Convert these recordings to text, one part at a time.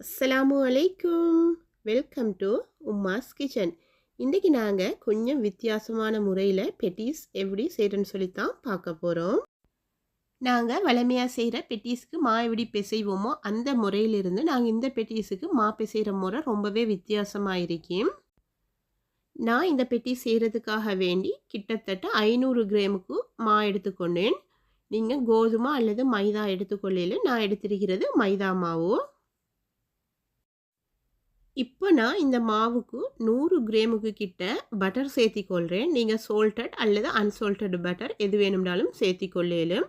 அஸ்லாம் அலைக்கும். Welcome to Umma's kitchen. இன்றைக்கி நாங்கள் கொஞ்சம் வித்தியாசமான முறையில் பெட்டிஸ் எப்படி செய்கிறேன்னு சொல்லித்தான் பார்க்க போகிறோம் நாங்கள் வளமையாக செய்கிற பெட்டிஸ்க்கு மா எப்படி பிசைவோமோ அந்த முறையிலிருந்து நாங்கள் இந்த பெட்டிஸுக்கு மா பிசைகிற முறை ரொம்பவே வித்தியாசமாக இருக்கும் நான் இந்த பெட்டி செய்கிறதுக்காக வேண்டி கிட்டத்தட்ட ஐநூறு கிராமுக்கு மா எடுத்துக்கொண்டேன். நீங்கள் கோதுமை அல்லது மைதா எடுத்துக்கொள்ளையில் நான் எடுத்திருக்கிறது மைதா மாவு. இப்போ நான் இந்த மாவுக்கு நூறு கிராமுக்கு கிட்ட பட்டர் சேர்த்திக்கொள்கிறேன் நீங்கள் சோல்டட் அல்லது அன்சோல்டட் பட்டர் எது வேணும்னாலும் சேர்த்திக்கொள்ளேலும்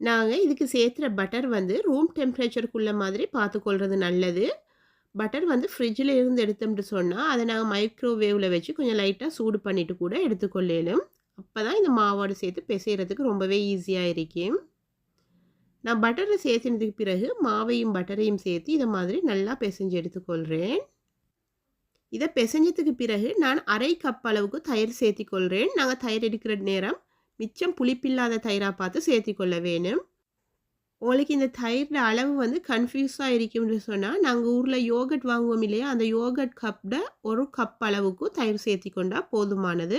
நாங்கள் இதுக்கு சேர்த்துற பட்டர் வந்து ரூம் டெம்பரேச்சருக்குள்ள மாதிரி பார்த்துக்கொள்வது நல்லது. பட்டர் வந்து ஃப்ரிட்ஜில் இருந்து எடுத்தோம்னு சொன்னால் அதை நாங்கள் மைக்ரோவேவில் வச்சு கொஞ்சம் லைட்டாக சூடு பண்ணிவிட்டு கூட எடுத்துக்கொள்ளேலும் அப்போ தான் இந்த மாவோடு சேர்த்து பிசைகிறதுக்கு ரொம்பவே ஈஸியாக இருக்கும் நான் பட்டரை சேர்த்தினதுக்கு பிறகு மாவையும் பட்டரையும் சேர்த்து இதை மாதிரி நல்லா பிசைஞ்சு எடுத்துக்கொள்கிறேன் இதை பிசைஞ்சதுக்கு பிறகு நான் அரை கப் அளவுக்கு தயிர் சேர்த்திக்கொள்கிறேன் நாங்கள் தயிர் எடுக்கிற நேரம் மிச்சம் புளிப்பில்லாத தயிராக பார்த்து சேர்த்திக்கொள்ள வேணும். உங்களுக்கு இந்த தயிரோட அளவு வந்து கன்ஃபியூஸாக இருக்கும்னு சொன்னால் நாங்கள் ஊரில் யோகட் வாங்குவோம் இல்லையா அந்த யோகட் கப்பில் ஒரு கப் அளவுக்கு தயிர் சேர்த்திக்கொண்டா போதுமானது.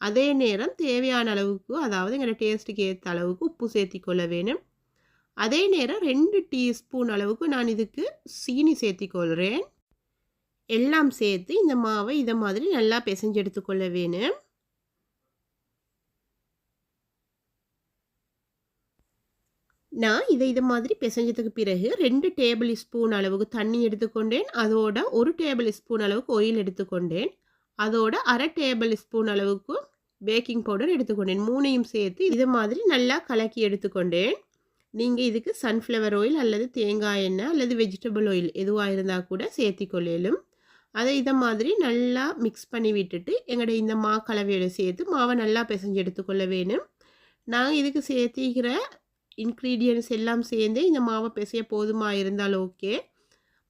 அதே நேரம் தேவையான அளவுக்கு அதாவது எங்களோட டேஸ்ட்டுக்கு ஏற்ற அளவுக்கு உப்பு சேர்த்திக்கொள்ள வேணும். அதே நேரம் ரெண்டு டீஸ்பூன் அளவுக்கு நான் இதுக்கு சீனி சேர்த்திக்கொள்கிறேன் எல்லாம் சேர்த்து இந்த மாவை இதை மாதிரி நல்லா பிசைஞ்சு எடுத்துக்கொள்ள வேணும். நான் இதை இது மாதிரி பிசைஞ்சதுக்கு பிறகு ரெண்டு டேபிள் ஸ்பூன் அளவுக்கு தண்ணி எடுத்துக்கொண்டேன் அதோட ஒரு டேபிள் ஸ்பூன் அளவுக்கு ஆயில் எடுத்துக்கொண்டேன் அதோட அரை டேபிள் ஸ்பூன் அளவுக்கு பேக்கிங் பவுடர் எடுத்துக்கொண்டேன் மூணையும் சேர்த்து இது மாதிரி நல்லா கலக்கி எடுத்துக்கொண்டேன் நீங்கள் இதுக்கு சன்ஃப்ளவர் ஆயில் அல்லது தேங்காய் எண்ணெய் அல்லது வெஜிடபிள் ஆயில் எதுவாக இருந்தால் கூட சேர்த்திக்கொள்ளும் அதை இதை மாதிரி நல்லா மிக்ஸ் பண்ணி விட்டுட்டு எங்களோட இந்த மா கலவையோட சேர்த்து மாவை நல்லா பிசைஞ்சு எடுத்துக்கொள்ள வேணும். நாங்கள் இதுக்கு சேர்த்திக்கிற இன்க்ரீடியன்ஸ் எல்லாம் சேர்ந்து இந்த மாவை பிசைய போதுமா இருந்தால் ஓகே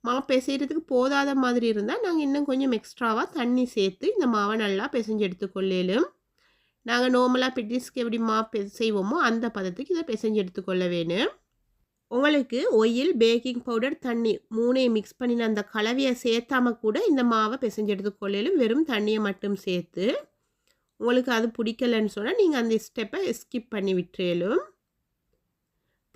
மாவு பிசைகிறதுக்கு போதாத மாதிரி இருந்தால் நாங்கள் இன்னும் கொஞ்சம் எக்ஸ்ட்ராவாக தண்ணி சேர்த்து இந்த மாவை நல்லா பிசைஞ்சு எடுத்துக்கொள்ளலும். நாங்கள் நார்மலாக பெட்டிஸ்க்கு எப்படி மா செய்வோமோ அந்த பதத்துக்கு இதை பிசைஞ்சு எடுத்துக்கொள்ள வேணும். உங்களுக்கு ஒயில் பேக்கிங் பவுடர் தண்ணி மூணையும் மிக்ஸ் பண்ணின அந்த கலவையை சேர்த்தாம கூட இந்த மாவை பிசைஞ்சு எடுத்துக்கொள்ளலும் வெறும் தண்ணியை மட்டும் சேர்த்து உங்களுக்கு அது பிடிக்கலன்னு சொன்னால் நீங்கள் அந்த ஸ்டெப்பை ஸ்கிப் பண்ணி விட்டுறலும்.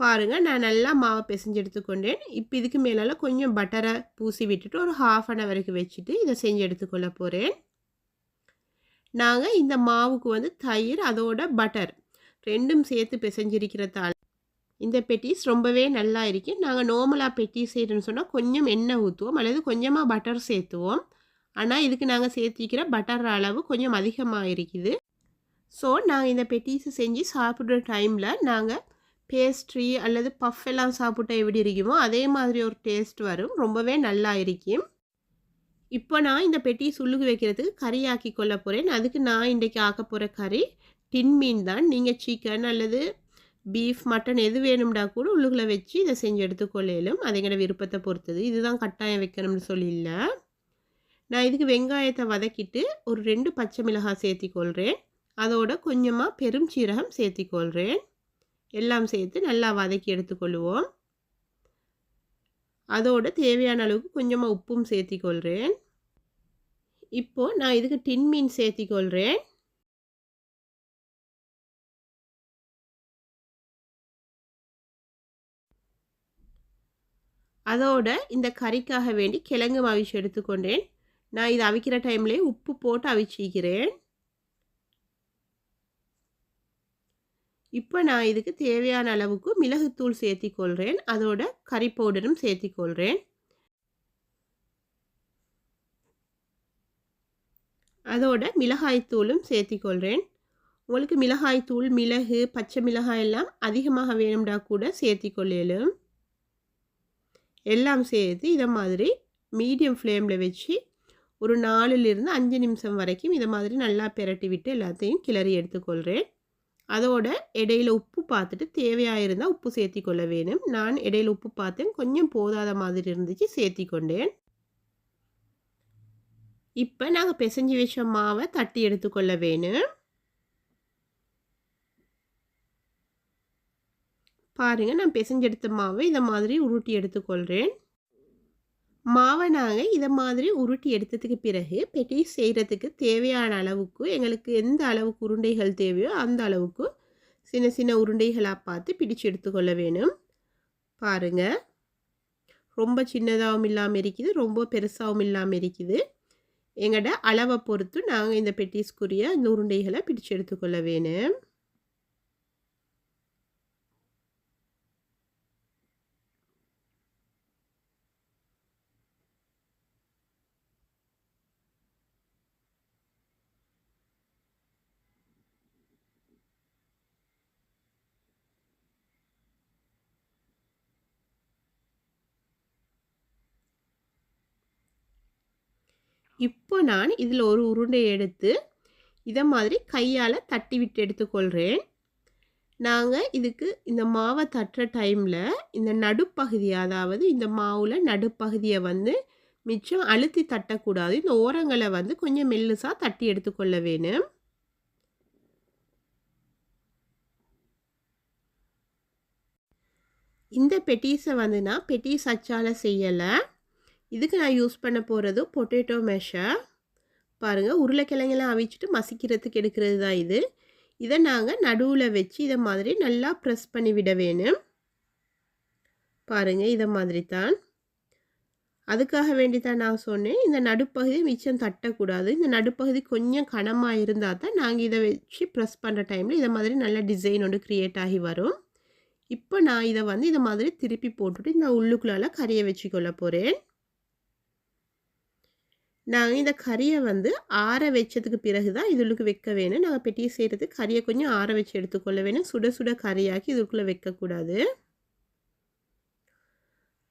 பாருங்கள் நான் நல்லா மாவை பிசைஞ்சு எடுத்துக்கொண்டேன். இப்போ இதுக்கு மேலால் கொஞ்சம் பட்டரை பூசி விட்டுட்டு ஒரு ஹாஃப் அன் ஹவருக்கு வச்சுட்டு இதை செஞ்சு எடுத்துக்கொள்ள போகிறேன் நாங்கள் இந்த மாவுக்கு வந்து தயிர் அதோட பட்டர் ரெண்டும் சேர்த்து பிசைஞ்சிருக்கிறதால. இந்த பெட்டிஸ் ரொம்பவே நல்லா இருக்குது நாங்கள் நார்மலாக பெட்டி செய்கிறோன்னு சொன்னால் கொஞ்சம் எண்ணெய் ஊற்றுவோம் அல்லது கொஞ்சமாக பட்டர் சேர்த்துவோம். ஆனால் இதுக்கு நாங்கள் சேர்த்திக்கிற பட்டர் அளவு கொஞ்சம் அதிகமாக இருக்குது. ஸோ நாங்கள் இந்த பெட்டிஸை செஞ்சு சாப்பிட்ற டைமில் நாங்கள் பேஸ்ட்ரி அல்லது பஃப் எல்லாம் சாப்பிட்டா எப்படி இருக்குமோ அதே மாதிரி ஒரு டேஸ்ட் வரும். ரொம்பவே நல்லா இருக்கும் இப்போ நான் இந்த பெட்டியை சுள்ளுக்கு வைக்கிறதுக்கு கறி ஆக்கி கொள்ள போகிறேன் அதுக்கு நான் இன்றைக்கி ஆக்க போகிற கறி டின் மீன் தான். நீங்கள் சிக்கன் அல்லது பீஃப் மட்டன் எது வேணும்டா கூட உள்ளுக்குள்ளே வச்சு இதை செஞ்சு எடுத்துக்கொள்ளையிலும் அது எங்களோட விருப்பத்தை பொறுத்தது. இதுதான் கட்டாயம் வைக்கணும்னு சொல்லியில்ல நான் இதுக்கு வெங்காயத்தை வதக்கிட்டு ஒரு ரெண்டு பச்சை மிளகாய் சேர்த்திக்கொள்கிறேன் அதோட கொஞ்சமாக பெரும் சீரகம் சேர்த்திக்கொள்கிறேன் எல்லாம் சேர்த்து நல்லா வதக்கி எடுத்துக்கொள்வோம் அதோட தேவையான அளவுக்கு கொஞ்சமாக உப்பும் சேர்த்திக்கொள்கிறேன் இப்போது நான் இதுக்கு டின் மீன் சேர்த்திக்கொள்கிறேன் அதோட இந்த கறிக்காக வேண்டி கிழங்கு அவிச்சு எடுத்துக்கொண்டேன். நான் இதை அவிக்கிற டைம்லேயே உப்பு போட்டு அவிச்சிக்கிறேன். இப்போ நான் இதுக்கு தேவையான அளவுக்கு மிளகுத்தூள் சேர்த்திக்கொள்கிறேன் அதோட கறி பவுடரும் சேர்த்திக்கொள்கிறேன் அதோட மிளகாய்த்தூளும் சேர்த்திக்கொள்கிறேன் உங்களுக்கு மிளகாய்த்தூள் மிளகு பச்சை மிளகாய் எல்லாம் அதிகமாக வேணும்டா கூட சேர்த்திக்கொள்ளலும். எல்லாம் சேர்த்து இதை மாதிரி மீடியம் ஃப்ளேமில் வச்சு ஒரு நாலுலேருந்து அஞ்சு நிமிஷம் வரைக்கும் இதை மாதிரி நல்லா பெரட்டி விட்டு எல்லாத்தையும் கிளறி எடுத்துக்கொள்கிறேன் அதோட இடையில உப்பு பார்த்துட்டு தேவையாக இருந்தால் உப்பு சேர்த்தி கொள்ள வேணும். நான் இடையில உப்பு பார்த்தேன் கொஞ்சம் போதாத மாதிரி இருந்துச்சு சேர்த்தி கொண்டேன் இப்போ நாங்கள் பிசைஞ்சு வச்ச மாவை தட்டி எடுத்துக்கொள்ள வேணும். பாருங்கள் நான் பிசைஞ்செடுத்த மாவை இதை மாதிரி உருட்டி எடுத்துக்கொள்கிறேன் மாவை நாங்கள் இதை மாதிரி உருட்டி எடுத்ததுக்கு பிறகு பெட்டிஸ் செய்கிறதுக்கு தேவையான அளவுக்கு எங்களுக்கு எந்த அளவுக்கு உருண்டைகள் தேவையோ அந்த அளவுக்கு சின்ன சின்ன உருண்டைகளாக பார்த்து பிடிச்சு எடுத்துக்கொள்ள வேணும். பாருங்கள் ரொம்ப சின்னதாகவும் இல்லாமல் இருக்குது ரொம்ப பெருசாகவும் இல்லாமல் இருக்குது. எங்களோட அளவை பொறுத்து நாங்கள் இந்த பெட்டிஸ்க்குரிய இந்த உருண்டைகளை பிடிச்சு எடுத்துக்கொள்ள வேணும். இப்போ நான் இதில் ஒரு உருண்டை எடுத்து இதை மாதிரி கையால் தட்டி விட்டு எடுத்துக்கொள்கிறேன். நாங்கள் இதுக்கு இந்த மாவை தட்டுற டைமில் இந்த நடுப்பகுதி அதாவது இந்த மாவில் நடுப்பகுதியை வந்து மிச்சம் அழுத்தி தட்டக்கூடாது. இந்த ஓரங்களை வந்து கொஞ்சம் மெல்லுசாக தட்டி எடுத்துக்கொள்ள வேணும். இந்த பெட்டீஸை வந்து நான் பெட்டீஸ் அச்சால் செய்யலை. இதுக்கு நான் யூஸ் பண்ண போகிறது பொட்டேட்டோ மெஷை. பாருங்கள் உருளைக்கிழங்கெல்லாம் அவிச்சிட்டு மசிக்கிறதுக்கு எடுக்கிறது தான் இது. இதை நாங்கள் நடுவில் வச்சு இதை மாதிரி நல்லா ப்ரெஸ் பண்ணி விட வேணும். பாருங்கள் இதை மாதிரி தான். அதுக்காக வேண்டி தான் நான் சொன்னேன். இந்த நடுப்பகுதி மிச்சம் தட்டக்கூடாது. இந்த நடுப்பகுதி கொஞ்சம் கனமாக இருந்தால் தான் நாங்கள் இதை வச்சு ப்ரெஸ் பண்ணுற டைமில் இதை மாதிரி நல்ல டிசைன் ஒன்று க்ரியேட் ஆகி வரும். இப்போ நான் இதை வந்து இதை மாதிரி திருப்பி போட்டுட்டு இந்த உள்ளுக்குள்ளால் கறியை வச்சுக்கொள்ள போகிறேன் நாங்கள் இந்த கறியை வந்து ஆற வச்சதுக்கு பிறகு தான் இதுளுக்கு வைக்க வேணும். நாங்கள் பெட்டியை செய்கிறதுக்கு கறியை கொஞ்சம் ஆற வச்சு எடுத்துக்கொள்ள வேணும். சுட சுட கறியாக்கி இதுக்குள்ளே வைக்கக்கூடாது.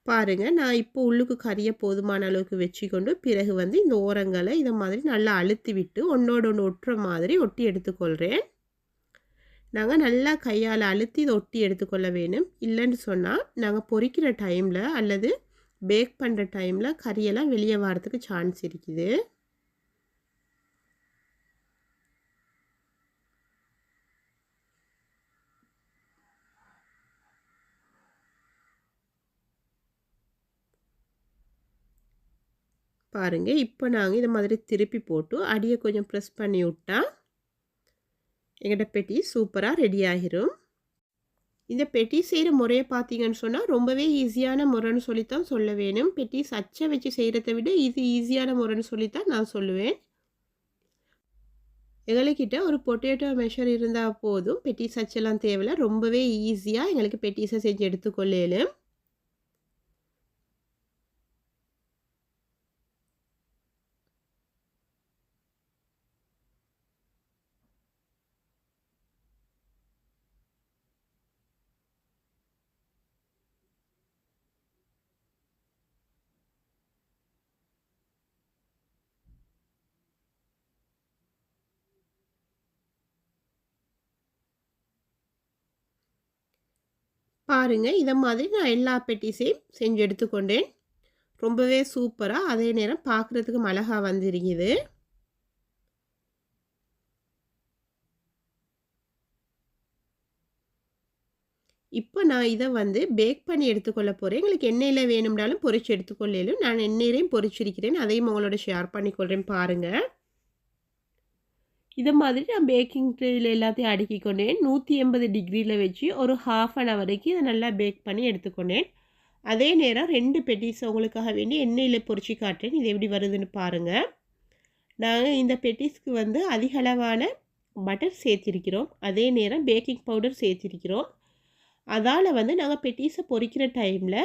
பாருங்கள் நான் இப்போ உள்ளுக்கு கறியை போதுமான அளவுக்கு வச்சுக்கொண்டு பிறகு வந்து இந்த ஓரங்களை இதை மாதிரி நல்லா அழுத்தி விட்டு ஒன்றோட ஒன்று ஒட்டுற மாதிரி ஒட்டி எடுத்துக்கொள்கிறேன் நாங்கள் நல்லா கையால் அழுத்தி இதை ஒட்டி எடுத்துக்கொள்ள வேணும். இல்லைன்னு சொன்னால் நாங்கள் பொரிக்கிற டைமில் அல்லது பேக் பண்ணுற டைமில் கறியெல்லாம் வெளியே வரத்துக்கு சான்ஸ் இருக்குது. பாருங்கள் இப்போ நாங்கள் இதை மாதிரி திருப்பி போட்டு அடியை கொஞ்சம் ப்ரெஸ் பண்ணி விட்டால் எங்கள்கிட்ட பெட்டி சூப்பராக ரெடி ஆகிரும் இந்த பெட்டி செய்கிற முறையை பார்த்தீங்கன்னு சொன்னால் ரொம்பவே ஈஸியான முறைன்னு சொல்லித்தான் சொல்ல வேணும். பெட்டி சச்சை வச்சு செய்கிறத விட இது ஈஸியான முறைன்னு சொல்லித்தான் நான் சொல்லுவேன். எங்களுக்கிட்ட ஒரு பொட்டேட்டோ மெஷர் இருந்தால் போதும். பெட்டி சச்செல்லாம் தேவையில்ல ரொம்பவே ஈஸியாக எங்களுக்கு பெட்டிஸை செஞ்சு எடுத்துக்கொள்ளலும். பாருங்கள் இதை மாதிரி நான் எல்லா பெட்டிஸையும் செஞ்சு எடுத்துக்கொண்டேன். ரொம்பவே சூப்பராக அதே நேரம் பார்க்குறதுக்கு அழகாக வந்துருக்குது. இப்போ நான் இதை வந்து பேக் பண்ணி எடுத்துக்கொள்ள போகிறேன் எங்களுக்கு எண்ணெயில் வேணும்னாலும் பொறிச்சு எடுத்துக்கொள்ளலும் நான் எண்ணெயிலையும் பொரிச்சிருக்கிறேன். அதையும் உங்களோட ஷேர் பண்ணிக்கொள்கிறேன் பாருங்கள் இதை மாதிரி நான் பேக்கிங் ட்ரேயில் எல்லாத்தையும் அடுக்கி கொண்டேன். நூற்றி எண்பது டிகிரியில் வச்சு ஒரு ஹாஃப் அன் ஹவருக்கு இதை நல்லா பேக் பண்ணி எடுத்துக்கொண்டேன் அதே நேரம் ரெண்டு பெட்டிஸ் உங்களுக்காக வேண்டி எண்ணெயில் பொறிச்சு காட்டுறேன். இது எப்படி வருதுன்னு பாருங்கள் நாங்கள் இந்த பெட்டிஸ்க்கு வந்து அதிகளவான பட்டர் சேர்த்திருக்கிறோம். அதே நேரம் பேக்கிங் பவுடர் சேர்த்திருக்கிறோம். அதால் வந்து நாங்கள் பெட்டிஸை பொறிக்கிற டைமில்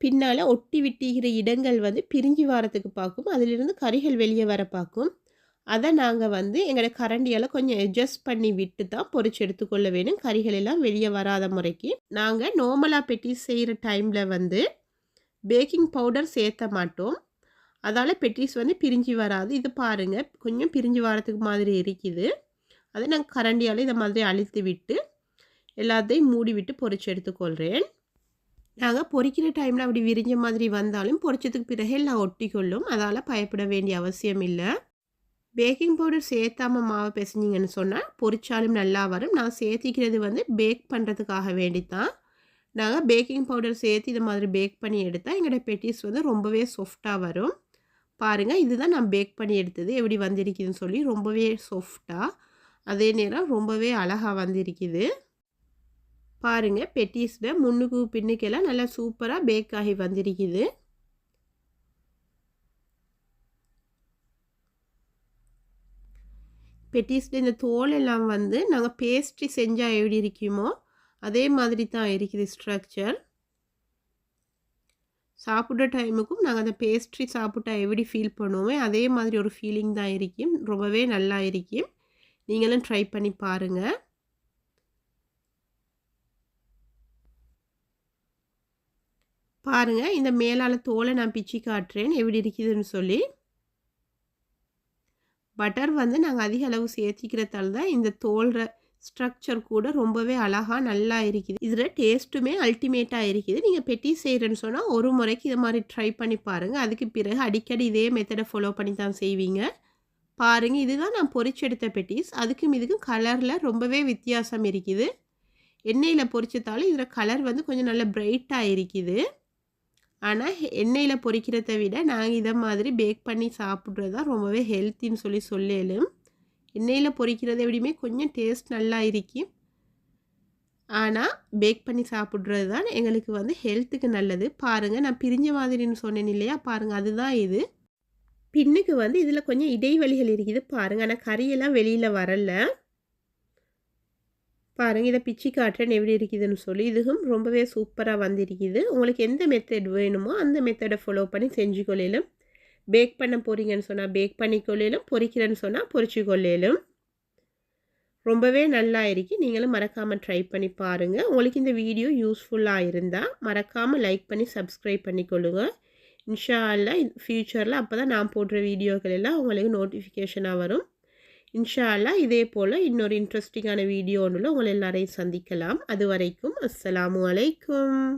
பின்னால் ஒட்டி விட்டுகிற இடங்கள் வந்து பிரிஞ்சு வரத்துக்கு பார்க்கும். அதிலிருந்து கறிகள் வெளியே வர பார்க்கும். அதை நாங்கள் வந்து எங்களோட கரண்டியால் கொஞ்சம் அட்ஜஸ்ட் பண்ணி விட்டு தான் பொறிச்சு எடுத்துக்கொள்ள வேணும். கறிகள் எல்லாம் வெளியே வராத முறைக்கு. நாங்கள் நார்மலாக பெட்டி செய்கிற டைமில் வந்து பேக்கிங் பவுடர் சேர்த்த மாட்டோம். அதால் பெட்டிஸ் வந்து பிரிஞ்சு வராது. இது பாருங்கள் கொஞ்சம் பிரிஞ்சு வரத்துக்கு மாதிரி இருக்குது. அதை நாங்கள் கரண்டியால் இதை மாதிரி அழித்து விட்டு எல்லாத்தையும் மூடி விட்டு பொறிச்சு எடுத்துக்கொள்கிறேன் நாங்கள் பொறிக்கிற டைமில் அப்படி விரிஞ்ச மாதிரி வந்தாலும் பொறிச்சதுக்கு பிறகு எல்லாம் ஒட்டிக்கொள்ளும். அதால் பயப்பட வேண்டிய அவசியம் இல்லை. பேக்கிங் பவுடர் சேர்த்தாம மாவை பிசைஞ்சிங்கன்னு சொன்னால் பொரிச்சாலும் நல்லா வரும். நான் சேர்த்திக்கிறது வந்து பேக் பண்ணுறதுக்காக வேண்டி தான் நாங்கள் பேக்கிங் பவுடர் சேர்த்து இது மாதிரி பேக் பண்ணி எடுத்தால் எங்களோட பெட்டிஸ் வந்து ரொம்பவே சாஃப்டாக வரும். பாருங்கள் இதுதான் நான் பேக் பண்ணி எடுத்தது. எப்படி வந்திருக்குதுன்னு சொல்லி ரொம்பவே சாஃப்டாக அதே நேரம் ரொம்பவே அழகாக வந்திருக்குது. பாருங்கள் பெட்டிஸில் முன்னுக்கு பின்னுக்கெல்லாம் நல்லா சூப்பராக பேக் ஆகி வந்திருக்குது. பெட்டிஸில் இந்த தோல் எல்லாம் வந்து நாங்கள் பேஸ்ட்ரி செஞ்சால் எப்படி இருக்குமோ அதே மாதிரி தான் இருக்குது ஸ்ட்ரக்சர் சாப்பிட்ற டைமுக்கும் நாங்கள் அந்த பேஸ்ட்ரி சாப்பிட்டா எப்படி ஃபீல் பண்ணுவோமே அதே மாதிரி ஒரு ஃபீலிங் தான் இருக்கும். ரொம்பவே நல்லா இருக்கும். நீங்களும் ட்ரை பண்ணி பாருங்கள் பாருங்கள் இந்த மேலால் தோலை நான் பிச்சு காட்டுறேன். எப்படி இருக்குதுன்னு சொல்லி. பட்டர் வந்து நாங்கள் அதிக அளவு சேர்த்திக்கிறதால தான் இந்த தோல்ற ஸ்ட்ரக்சர் கூட ரொம்பவே அழகாக நல்லா இருக்குது. இதில் டேஸ்ட்டுமே அல்டிமேட்டாக இருக்குது. நீங்கள் பெட்டி செய்கிறேன்னு சொன்னால் ஒரு முறைக்கு இதை மாதிரி ட்ரை பண்ணி பாருங்கள் அதுக்கு பிறகு அடிக்கடி இதே மெத்தடை ஃபாலோ பண்ணி தான் செய்வீங்க. பாருங்கள் இதுதான் நான் பொறிச்செடுத்த பெட்டிஸ். அதுக்கும் இதுக்கும் கலரில் ரொம்பவே வித்தியாசம் இருக்குது. எண்ணெயில் பொறிச்சதாலும் இதில் கலர் வந்து கொஞ்சம் நல்ல பிரைட்டாக இருக்குது. ஆனால் எண்ணெயில் பொறிக்கிறத விட நாங்கள் இதை மாதிரி பேக் பண்ணி சாப்பிட்றது தான் ரொம்பவே ஹெல்த்தின்னு சொல்லி சொல்லலும். எண்ணெயில் பொறிக்கிறது விடமே கொஞ்சம் டேஸ்ட் நல்லா இருக்கும் ஆனால் பேக் பண்ணி சாப்பிட்றது தான் எங்களுக்கு வந்து ஹெல்த்துக்கு நல்லது. பாருங்கள் நான் பிரிஞ்ச மாதிரின்னு சொன்னேன் இல்லையா? பாருங்கள் அதுதான் இது. பின்னுக்கு வந்து இதில் கொஞ்சம் இடைவெளிகள் இருக்குது பாருங்கள் ஆனால் கறியெல்லாம் வெளியில் வரல. பாருங்கள் இதை பிச்சு காட்டுறேன் எப்படி இருக்குதுன்னு சொல்லி. இதுவும் ரொம்பவே சூப்பராக வந்திருக்குது. உங்களுக்கு எந்த மெத்தட் வேணுமோ அந்த மெத்தடை ஃபாலோ பண்ணி செஞ்சு கொள்ளையிலும் பேக் பண்ண போகிறீங்கன்னு சொன்னால் பேக் பண்ணி கொள்ளையிலும் பொரிக்கிறேன்னு சொன்னால் பொறிச்சு கொள்ளையிலும் ரொம்பவே நல்லா இருக்கு. நீங்களும் மறக்காமல் ட்ரை பண்ணி பாருங்கள் உங்களுக்கு இந்த வீடியோ யூஸ்ஃபுல்லாக இருந்தால் மறக்காமல் லைக் பண்ணி சப்ஸ்கிரைப் பண்ணிக்கொள்ளுங்கள் இன்ஷா அல்லா ஃப்யூச்சரில் அப்போ தான் நான் போடுற வீடியோக்கள் எல்லாம் உங்களுக்கு நோட்டிஃபிகேஷனாக வரும். இன்ஷா அல்லா இதே போல் இன்னொரு இன்ட்ரெஸ்டிங்கான வீடியோ ஒன்றில் உங்களை எல்லாரையும் சந்திக்கலாம். அது வரைக்கும் அஸ்ஸலாமு அலைக்கும்.